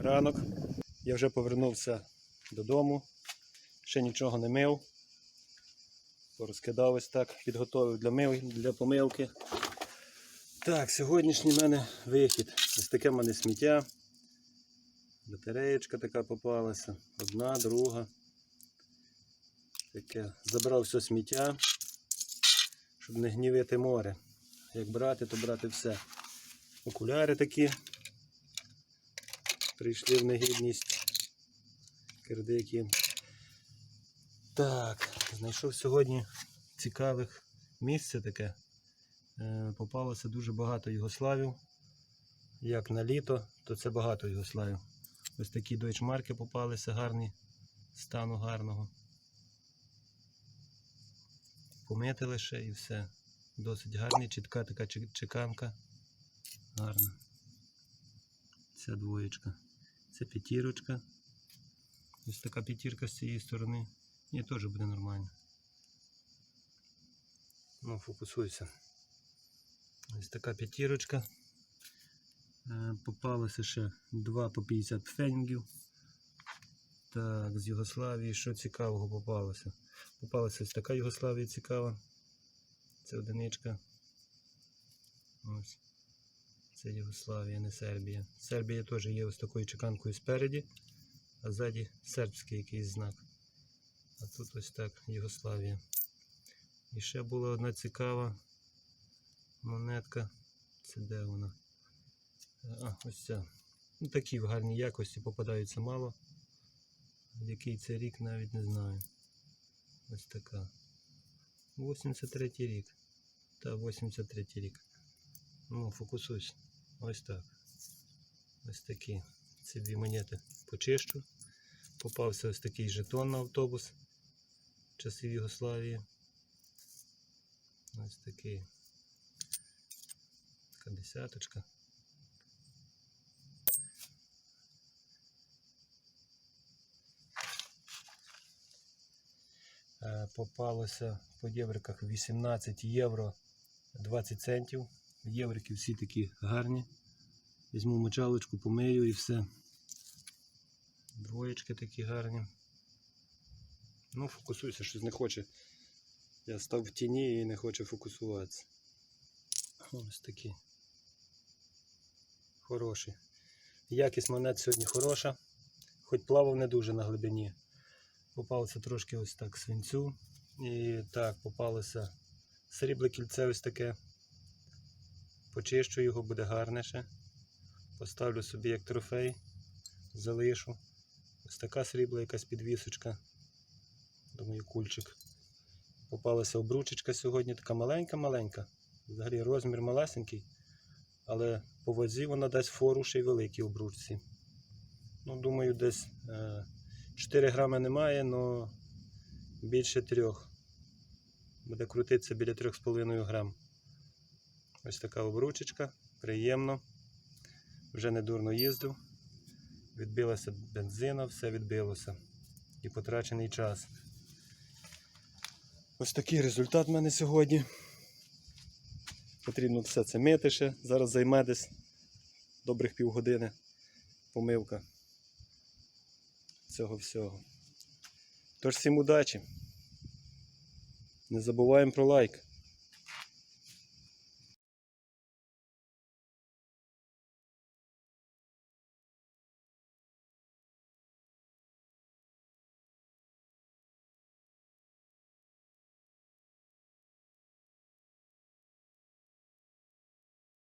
ранок. Я вже повернувся додому. Ще нічого не мив. Порозкидав ось так, підготовив для, мив, для помивки. Так, сьогоднішній в мене вихід. Ось таке в мене сміття. Батареєчка така попалася. Одна, друга. Таке. Забрав все сміття, щоб не гнівити море. Як брати, то брати все. Окуляри такі. Прийшли в негідність. Кирдики. Так, знайшов сьогодні цікавих місце таке. Е, Попалося дуже багато югославів. Як на літо, то це багато югославів. Ось такі дойчмарки попалися гарні, стану гарного. Помити лише і все. Досить гарний, чітка така чеканка. Гарна. Ця двоєчка. Це п'ятірочка. Ось така п'ятірка з цієї сторони. Ні, теж буде нормально. Ну, фокусуйся. Ось така п'ятірочка. Е, Попалося ще 2 по 50 фенінгів. Так, з Югославії що цікавого попалося? Попалася ось така Югославія цікава. Це одиничка. Ось. Це Югославія, не Сербія. Сербія теж є ось такою чеканкою спереді, а ззаді сербський якийсь знак. А тут ось так Югославія. І ще була одна цікава монетка. Це де вона? А, ось ця. Ну, такі в гарній якості попадаються мало. Який це рік навіть не знаю. Ось така. 83 рік. Та 83 рік. Ну, фокусуйся. Ось так. Ось такі. Ці дві монети почищу. Попався ось такий жетон на автобус часів Югославії. Ось такий. Така десяточка. Е, Попалося по євриках 18 євро 20 центів. Єврики всі такі гарні. Візьму мочалочку, помию і все. Двоєчки такі гарні. Ну, фокусуйся, щось не хоче. Я став в тіні і не хоче фокусуватися. Ось такі. Хороші. Якість монет сьогодні хороша. Хоч плавав не дуже на глибині. Попалося трошки ось так свинцю. І так, попалося срібле кільце ось таке. Почищу його, буде гарніше. Поставлю собі як трофей, залишу. Ось така срібла якась підвісочка. Думаю, кульчик. Попалася обручечка сьогодні, така маленька-маленька. Взагалі розмір малесенький, але по вазі вона дасть фору ще й великій обручці. Ну, думаю, десь е, 4 грами немає, але більше 3. Буде крутитися біля 3,5 грам. Ось така обручечка, приємно. Вже не дурно їздив. Відбилася бензина, все відбилося. І потрачений час. Ось такий результат в мене сьогодні. Потрібно все це мити ще. Зараз займе десь добрих півгодини. Помивка цього всього. Тож всім удачі. Не забуваємо про лайк.